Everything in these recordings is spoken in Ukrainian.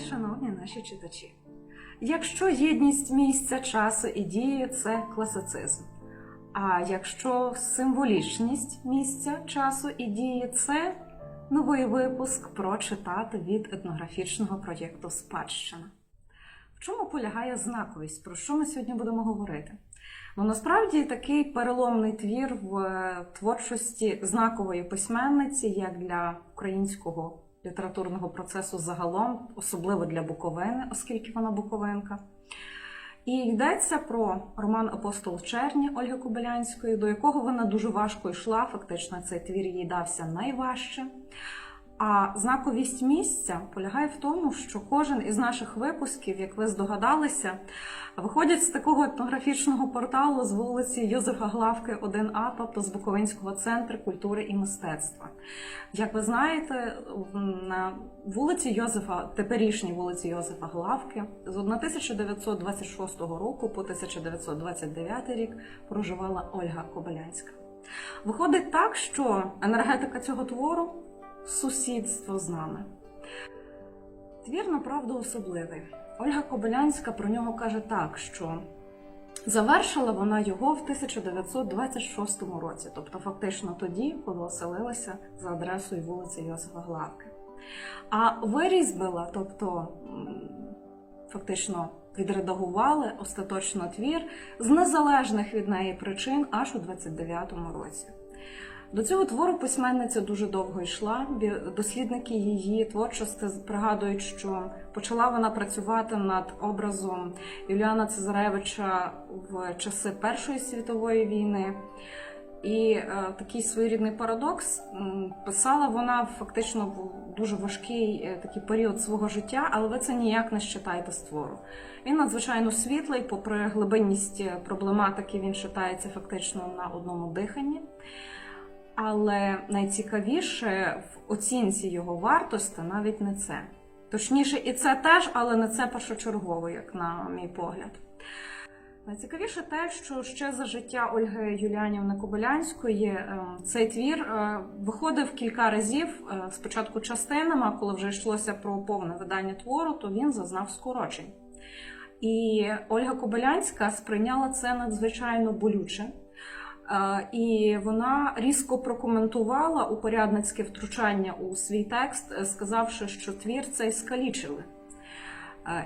шановні наші читачі. Якщо єдність місця, часу і дії це класицизм. А якщо символічність місця, часу і дії це новий випуск про читати від етнографічного проєкту Спадщина. В чому полягає знаковість? Про що ми сьогодні будемо говорити? Ну насправді такий переломний твір в е, творчості знакової письменниці, як для українського літературного процесу загалом, особливо для Буковини, оскільки вона Буковинка. І йдеться про роман Апостол Черні Ольги Кобилянської, до якого вона дуже важко йшла. Фактично, цей твір їй дався найважче. А знаковість місця полягає в тому, що кожен із наших випусків, як ви здогадалися, виходять з такого етнографічного порталу з вулиці Йозефа Главки 1А, тобто з Буковинського центру культури і мистецтва. Як ви знаєте, на вулиці Йозефа, теперішній вулиці Йозефа Главки, з 1926 року по 1929 рік проживала Ольга Кобилянська. Виходить так, що енергетика цього твору сусідство з нами. Твір, направду, особливий. Ольга Кобилянська про нього каже так, що завершила вона його в 1926 році, тобто фактично тоді, коли оселилася за адресою вулиці Йосифа Главки. А вирізбила, тобто фактично відредагували остаточно твір з незалежних від неї причин аж у 29-му році. До цього твору письменниця дуже довго йшла. Дослідники її творчості пригадують, що почала вона працювати над образом Юліана Цезаревича в часи Першої світової війни. І е, такий своєрідний парадокс писала вона фактично в дуже важкий е, такий період свого життя, але ви це ніяк не считаєте з твору. Він надзвичайно світлий, попри глибинність е, проблематики, він читається фактично на одному диханні. Але найцікавіше в оцінці його вартості навіть не це. Точніше, і це теж, але не це першочергово, як на мій погляд. Найцікавіше те, що ще за життя Ольги Юліанівни Кобилянської е, цей твір е, виходив кілька разів. е, Спочатку частинами, а коли вже йшлося про повне видання твору, то він зазнав скорочень. І Ольга Кобилянська сприйняла це надзвичайно болюче. І вона різко прокоментувала упорядницьке втручання у свій текст, е, сказавши, що твір цей скалічили.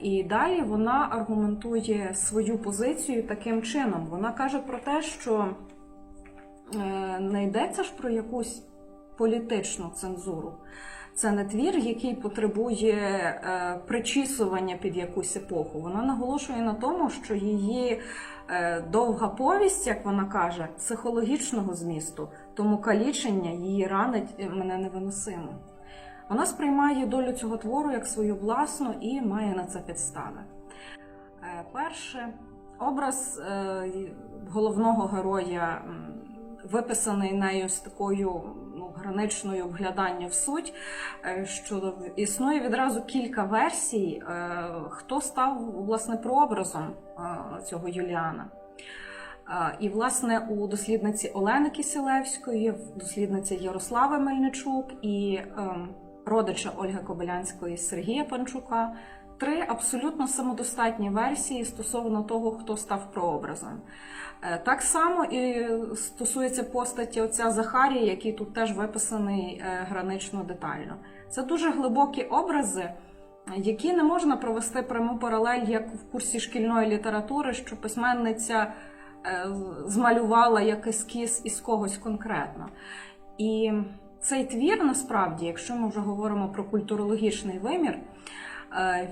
І далі вона аргументує свою позицію таким чином. Вона каже про те, що е, не йдеться ж про якусь політичну цензуру. Це не твір, який потребує е, причісування під якусь епоху. Вона наголошує на тому, що її е, довга повість, як вона каже, психологічного змісту, тому калічення її ранить е, мене невиносимо. Вона сприймає долю цього твору як свою власну і має на це підстави. Перше, образ головного героя виписаний нею з такою ну, граничною вгляданням в суть, е, що існує відразу кілька версій, е, хто став власне прообразом е, цього Юліана. І, власне, у дослідниці Олени Кисілевської, в дослідниці Ярослави Мельничук і ем, родича Ольги Кобилянської Сергія Панчука три абсолютно самодостатні версії стосовно того, хто став прообразом. Е, Так само і стосується постаті отця Захарія, який тут теж виписаний е, гранично детально. Це дуже глибокі образи, які не можна провести пряму паралель, як в курсі шкільної літератури, що письменниця е, змалювала як ескіз із когось конкретно. І цей твір, насправді, якщо ми вже говоримо про культурологічний вимір,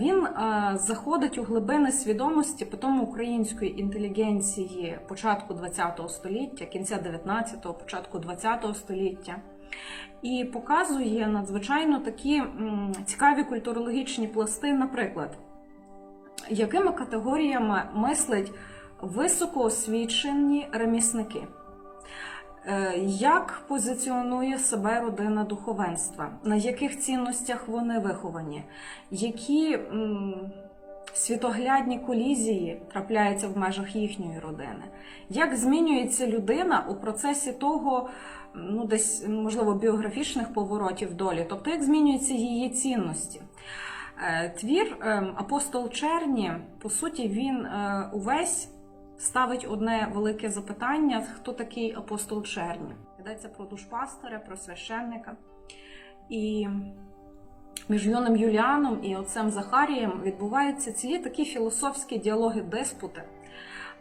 він е, заходить у глибини свідомості потім української інтелігенції початку ХХ століття, кінця 19-го, початку ХХ століття. І показує надзвичайно такі цікаві культурологічні пласти, наприклад, якими категоріями мислять високоосвічені ремісники. Е, Як позиціонує себе родина духовенства? На яких цінностях вони виховані? Які світоглядні колізії трапляються в межах їхньої родини? Як змінюється людина у процесі того, ну десь можливо біографічних поворотів долі? Тобто, як змінюються її цінності? Е, Твір е, Апостол Черні, по суті, він е, увесь ставить одне велике запитання: хто такий апостол Черні? Йдеться про душпастера, про священника. І між юним Юліаном і отцем Захарієм відбуваються цілі такі філософські діалоги диспути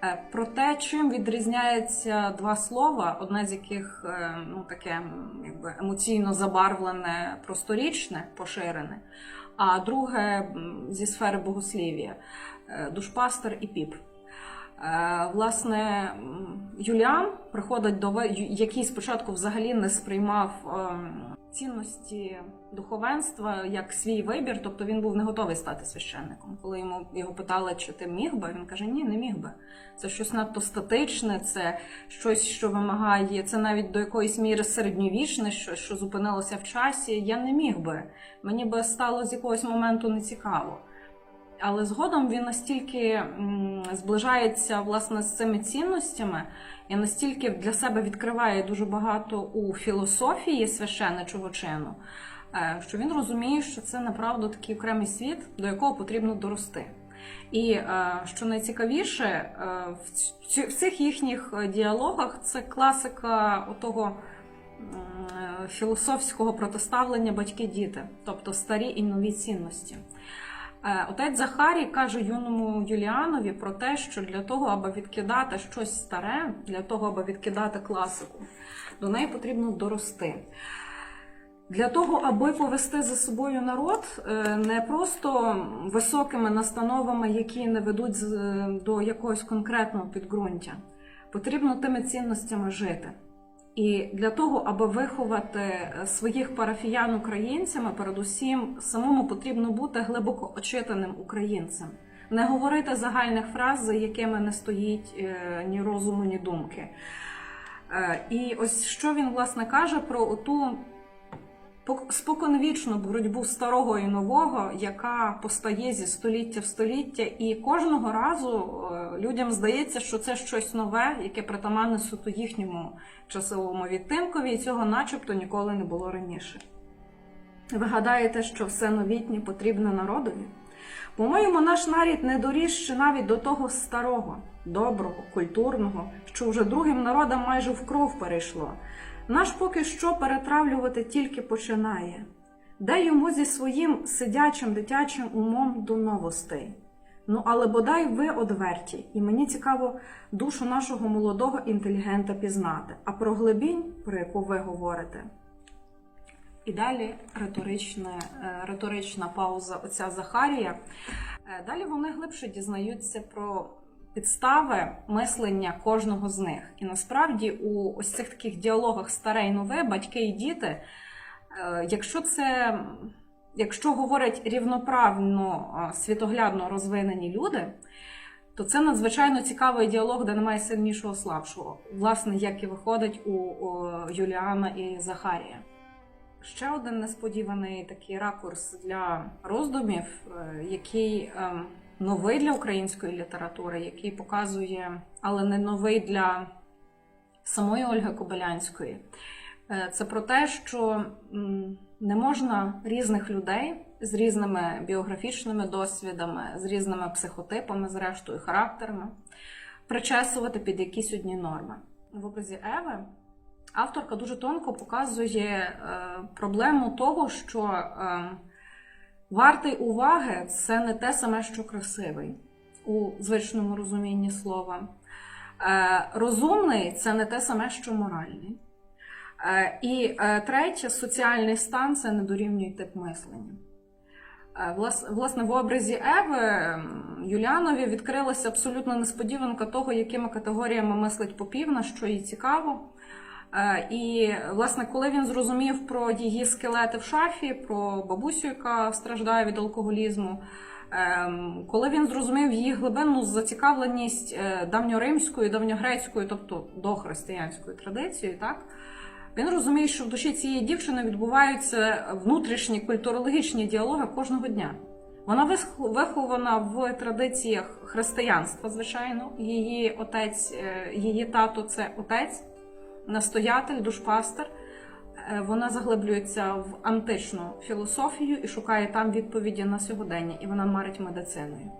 е, про те, чим відрізняється два слова, одне з яких е, ну, таке якби, емоційно забарвлене, просторічне, поширене, а друге зі сфери богослів'я е, душпастер і піп. Е, Власне, Юліан приходить до який спочатку взагалі не сприймав ем, цінності духовенства як свій вибір, тобто він був не готовий стати священником. Коли йому його питали, чи ти міг би, він каже: Ні, не міг би. Це щось надто статичне, це щось, що вимагає, це навіть до якоїсь міри середньовічне, що, що зупинилося в часі. Я не міг би. Мені би стало з якогось моменту нецікаво. Але згодом він настільки зближається власне з цими цінностями і настільки для себе відкриває дуже багато у філософії священничого чину, е, що він розуміє, що це направду такий окремий світ, до якого потрібно дорости. І е, що найцікавіше, е, в цих їхніх діалогах це класика отого е, філософського протиставлення батьки-діти, тобто старі і нові цінності. Е, Отець Захарій каже юному Юліанові про те, що для того, аби відкидати щось старе, для того, аби відкидати класику, до неї потрібно дорости. Для того, аби повести за собою народ, е, не просто високими настановами, які не ведуть до якогось конкретного підґрунтя, потрібно тими цінностями жити. І для того, аби виховати е, своїх парафіян українцями, передусім самому потрібно бути глибоко очитаним українцем, не говорити загальних фраз, за якими не стоїть е, ні розуму, ні думки. Е, І ось що він власне каже про ту споконвічну боротьбу старого і нового, яка постає зі століття в століття, і кожного разу е, людям здається, що це щось нове, яке притаманне суто їхньому часовому відтинкові, і цього начебто ніколи не було раніше. Ви гадаєте, що все новітнє потрібне народові? По-моєму, наш нарід не доріс ще навіть до того старого, доброго, культурного, що вже другим народам майже в кров перейшло. Наш поки що перетравлювати тільки починає. Дай йому зі своїм сидячим дитячим умом до новостей. Ну, але бодай ви одверті, і мені цікаво душу нашого молодого інтелігента пізнати, а про глибінь, про яку ви говорите. І далі риторична, е, риторична пауза отця Захарія. Е, Далі вони глибше дізнаються про підстави мислення кожного з них. І насправді у ось цих таких діалогах старе і нове, батьки і діти, е, якщо це. Якщо говорять рівноправно е, світоглядно розвинені люди, то це надзвичайно цікавий діалог, де немає сильнішого слабшого, власне, як і виходить у, Юліана і Захарія. Ще один несподіваний такий ракурс для роздумів, е, який ем, новий для української літератури, який показує, але не новий для самої Ольги Кобилянської. Е, Це про те, що не можна різних людей з різними біографічними досвідами, з різними психотипами, зрештою, характерами, причесувати під якісь одні норми. В образі Еви авторка дуже тонко показує е, проблему того, що е, вартий уваги це не те саме, що красивий у звичному розумінні слова. Е, розумний це не те саме, що моральний. Е, і е, третє, соціальний стан це недорівнює тип мислення. Власне, в образі Еви Юліанові відкрилася абсолютно несподіванка того, якими категоріями мислить Попівна, що їй цікаво. Е, І, власне, коли він зрозумів про її скелети в шафі, про бабусю, яка страждає від алкоголізму, ем, коли він зрозумів її глибинну зацікавленість е, давньоримською, давньогрецькою, тобто дохристиянською традицією, так, він розуміє, що в душі цієї дівчини відбуваються внутрішні культурологічні діалоги кожного дня. Вона вихована в традиціях християнства, звичайно. Її отець, е, її тато це отець, настоятель, душпастер. е, вона заглиблюється в античну філософію і шукає там відповіді на сьогодення, і вона марить медициною.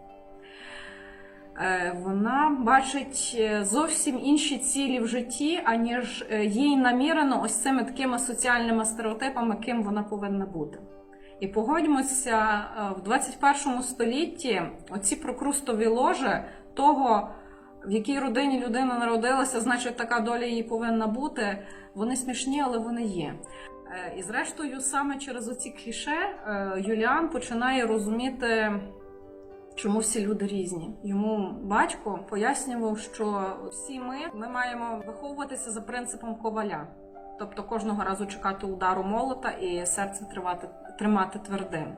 Е, Вона бачить е, зовсім інші цілі в житті, аніж їй намірено ось цими такими соціальними стереотипами, ким вона повинна бути. І погодьмося, в 21 столітті оці прокрустові ложі того, в якій родині людина народилася, значить така доля її повинна бути. Вони смішні, але вони є. Е, І зрештою, саме через оці кліше е, Юліан починає розуміти, чому всі люди різні. Йому батько пояснював, що всі ми, ми маємо виховуватися за принципом коваля. Тобто кожного разу чекати удару молота і серце тримати, тримати твердим.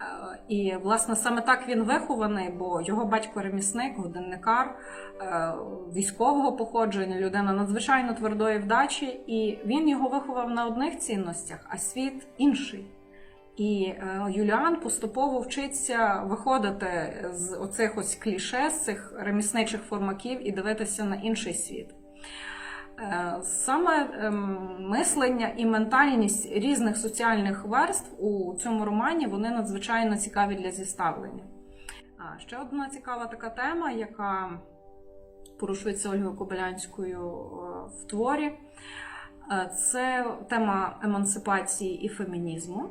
Е, І, власне, саме так він вихований, бо його батько ремісник, годинникар е, військового походження, людина надзвичайно твердої вдачі, і він його виховав на одних цінностях, а світ інший. І е, Юліан поступово вчиться виходити з оцих ось кліше, з цих ремісничих формаків і дивитися на інший світ. Е, Саме ем, мислення і ментальність різних соціальних верств у цьому романі вони надзвичайно цікаві для зіставлення. Ще одна цікава така тема, яка порушується Ольгою Кобилянською е, в творі. Е, Це тема емансипації і фемінізму.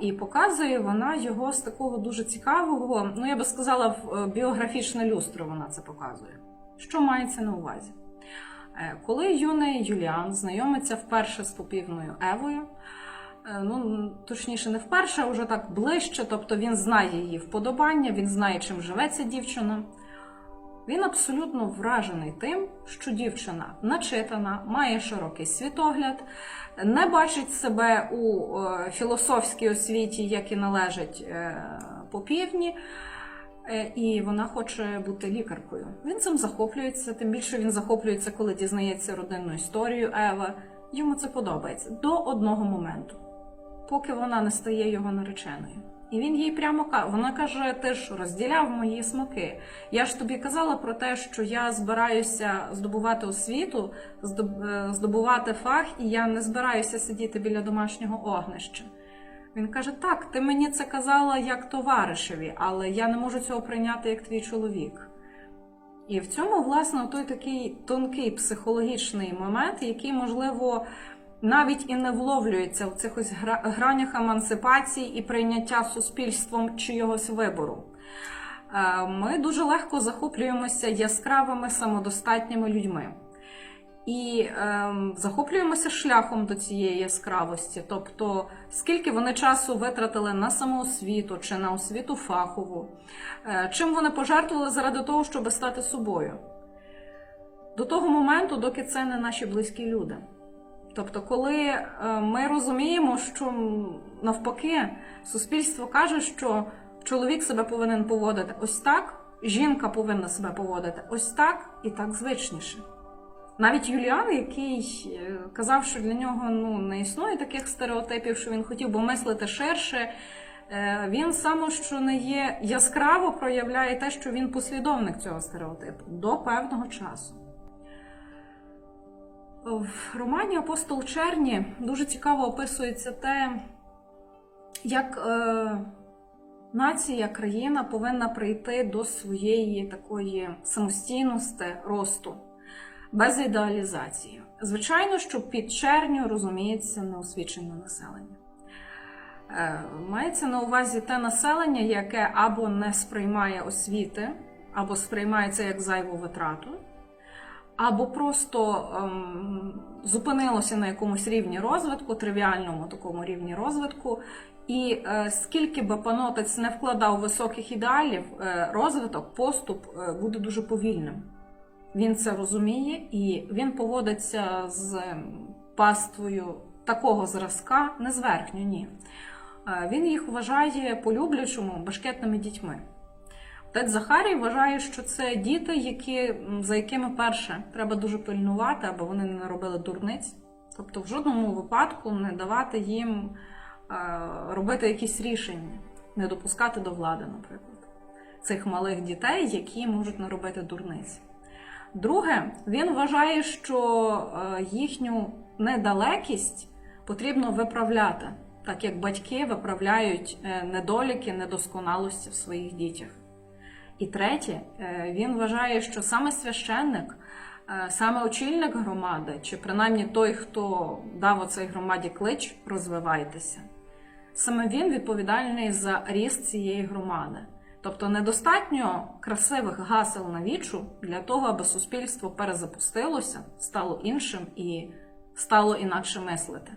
І показує вона його з такого дуже цікавого, ну я би сказала, біографічне люстро вона це показує. Що мається на увазі? Е, Коли юний Юліан знайомиться вперше з попівною Евою, е, ну точніше, не вперше, а вже так ближче, тобто він знає її вподобання, він знає, чим живе ця дівчина. Він абсолютно вражений тим, що дівчина начитана, має широкий світогляд, не бачить себе у е, філософській освіті, як і належить попівні, і вона хоче бути лікаркою. Він цим захоплюється, тим більше він захоплюється, коли дізнається родинну історію Ева. Йому це подобається до одного моменту, поки вона не стає його нареченою. І він їй прямо каже, вона каже: ти ж розділяв мої смаки. Я ж тобі казала про те, що я збираюся здобувати освіту, е, здобувати фах, і я не збираюся сидіти біля домашнього огнища. Він каже: Так, ти мені це казала як товаришеві, але я не можу цього прийняти як твій чоловік. І в цьому, власне, той такий тонкий психологічний момент, який, можливо, навіть і не вловлюється в цих гранях емансипації і прийняття суспільством чийогось вибору. Е, Ми дуже легко захоплюємося яскравими самодостатніми людьми. І ем, захоплюємося шляхом до цієї яскравості, тобто скільки вони часу витратили на самоосвіту чи на освіту фахову, е, чим вони пожертвували заради того, щоб стати собою. До того моменту, доки це не наші близькі люди. Тобто, коли е, ми розуміємо, що навпаки суспільство каже, що чоловік себе повинен поводити ось так, жінка повинна себе поводити ось так і так звичніше. Навіть Юліан, який е, казав, що для нього ну, не існує таких стереотипів, що він хотів би мислити ширше, е, він саме що не є яскраво проявляє те, що він послідовник цього стереотипу до певного часу. В романі Апостол Черні дуже цікаво описується те, як е, нація, країна повинна прийти до своєї такої самостійності, росту, без ідеалізації. Звичайно, що під черню розуміється неосвічене населення. Е, мається на увазі те населення, яке або не сприймає освіти, або сприймає це як зайву витрату або просто ем, зупинилося на якомусь рівні розвитку, тривіальному такому рівні розвитку. І е, скільки би панотець не вкладав високих ідеалів, е, розвиток, поступ е, буде дуже повільним. Він це розуміє і він поводиться з ем, паствою такого зразка, не зверхньо, ні. Е, він їх вважає по-люблячому башкетними дітьми. Отець Захарій вважає, що це діти, які, за якими перше треба дуже пильнувати, аби вони не наробили дурниць. Тобто, в жодному випадку не давати їм е, робити якісь рішення, не допускати до влади, наприклад, цих малих дітей, які можуть наробити дурниць. Друге, він вважає, що е, їхню недалекість потрібно виправляти, так як батьки виправляють е, недоліки, недосконалості в своїх дітях. І третє, е, він вважає, що саме священник, саме очільник громади, чи принаймні той, хто дав оцей громаді клич, розвивайтеся. Саме він відповідальний за ріст цієї громади. Тобто недостатньо красивих гасел на вічу для того, аби суспільство перезапустилося, стало іншим і стало інакше мислити.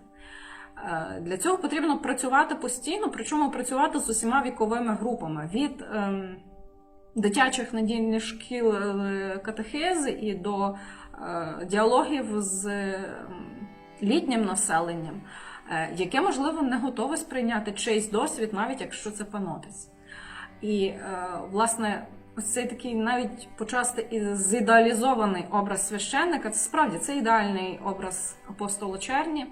Е, Для цього потрібно працювати постійно, причому працювати з усіма віковими групами від ем, дитячих недільних шкіл е, катехези і до е, діалогів з ем, літнім населенням, е, яке, можливо, не готове сприйняти чийсь досвід, навіть якщо це панотець. І, е, власне, ось цей такий навіть почасти зідеалізований образ священника, це справді це ідеальний образ апостола Черні,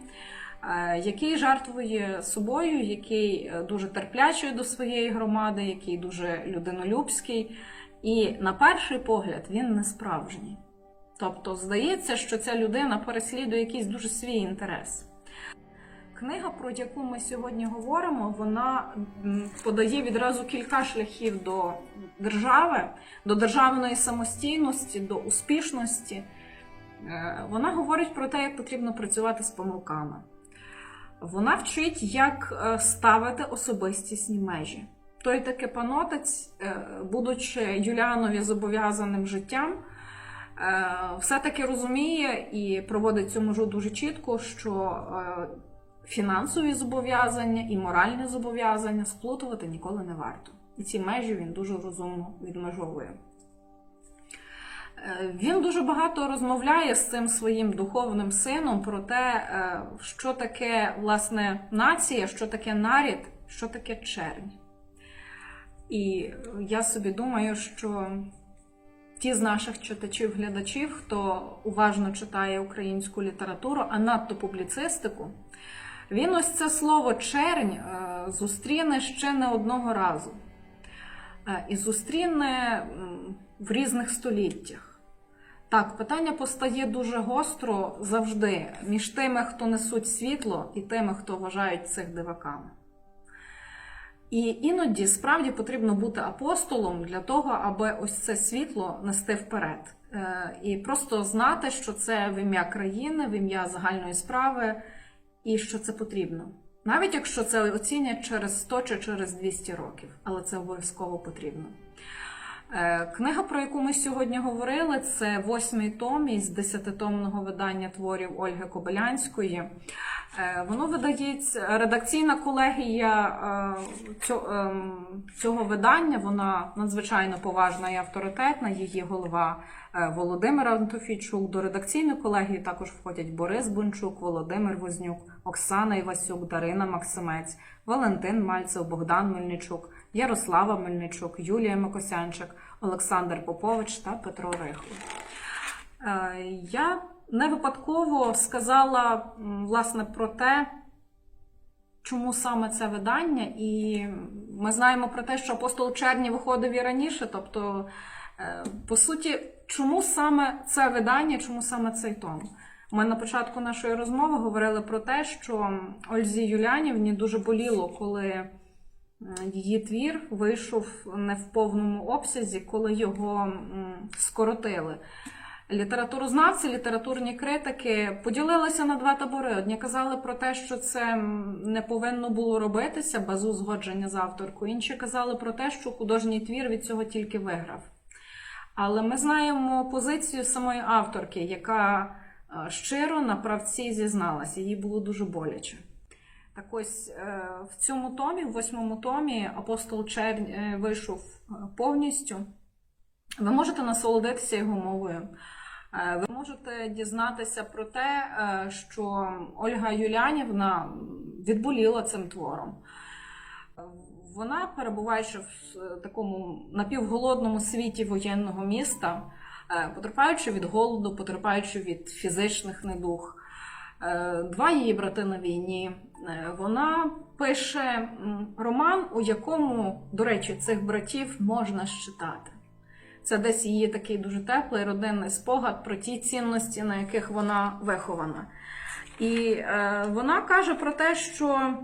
е, який жертвує собою, який е, дуже терплячий до своєї громади, який дуже людинолюбський. І на перший погляд він не справжній. Тобто, здається, що ця людина переслідує якийсь дуже свій інтерес. Книга, про яку ми сьогодні говоримо, вона подає відразу кілька шляхів до держави, до державної самостійності, до успішності. Е, Вона говорить про те, як потрібно працювати з помилками. Вона вчить, як е, ставити особистісні межі. Той таки панотець, е, будучи Юліанові зобов'язаним життям, все-таки розуміє і проводить цю межу дуже чітко, що фінансові зобов'язання і моральні зобов'язання сплутувати ніколи не варто. І ці межі він дуже розумно відмежовує. Е, Він дуже багато розмовляє з цим своїм духовним сином про те, е, що таке власне нація, що таке нарід, що таке чернь. І я собі думаю, що ті з наших читачів-глядачів, хто уважно читає українську літературу, а надто публіцистику, він ось це слово чернь е, зустріне ще не одного разу. Е, І зустріне в різних століттях. Так, питання постає дуже гостро завжди між тими, хто несуть світло, і тими, хто вважають цих диваками. І іноді справді потрібно бути апостолом для того, аби ось це світло нести вперед. Е, І просто знати, що це в ім'я країни, в ім'я загальної справи, і що це потрібно. Навіть якщо це оцінять через 100 чи через 200 років, але це обов'язково потрібно. Е, Книга, про яку ми сьогодні говорили, це восьмий том із десятитомного видання творів Ольги Кобилянської. Е, Воно видається редакційна колегія е, ем, цього видання. Вона надзвичайно поважна і авторитетна. Її голова Володимир Антофійчук. До редакційної колегії також входять Борис Бунчук, Володимир Вознюк, Оксана Івасюк, Дарина Максимець, Валентин Мальцев, Богдан Мельничук, Ярослава Мельничук, Юлія Микосянчик, Олександр Попович та Петро Рихло. Е, Я не випадково сказала власне про те, чому саме це видання, і ми знаємо про те, що апостол Черні виходив і раніше. Тобто, е, по суті, чому саме це видання, чому саме цей том? Ми на початку нашої розмови говорили про те, що Ользі Юлянівні дуже боліло, коли її твір вийшов не в повному обсязі, коли його скоротили. Літературознавці, літературні критики поділилися на два табори. Одні казали про те, що це не повинно було робитися без узгодження з авторкою. Інші казали про те, що художній твір від цього тільки виграв. Але ми знаємо позицію самої авторки, яка е, щиро на правці зізналася, їй було дуже боляче. Так ось е, в цьому томі, в восьмому томі, апостол Чернь е, вийшов е, повністю. Ви можете насолодитися його мовою. Е, Ви можете дізнатися про те, е, що Ольга Юлянівна відболіла цим твором. Е, Вона, перебуваючи в е, такому напівголодному світі воєнного міста, е, потерпаючи від голоду, потерпаючи від фізичних недуг, е, два її брати на війні, е, вона пише роман, у якому, до речі, цих братів можна считати. Це десь її такий дуже теплий родинний спогад про ті цінності, на яких вона вихована. І е, вона каже про те, що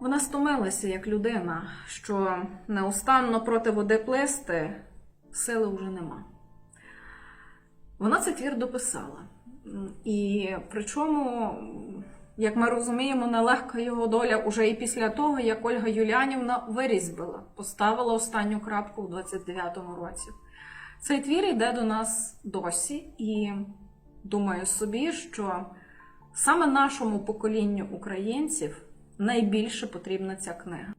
вона стомилася як людина, що неустанно проти води плисти сили вже нема. Вона цей твір дописала. І причому, як ми розуміємо, нелегка його доля уже і після того, як Ольга Юлянівна вирізбила, поставила останню крапку у 29-му році. Цей твір йде до нас досі, і думаю собі, що саме нашому поколінню українців найбільше потрібна ця книга.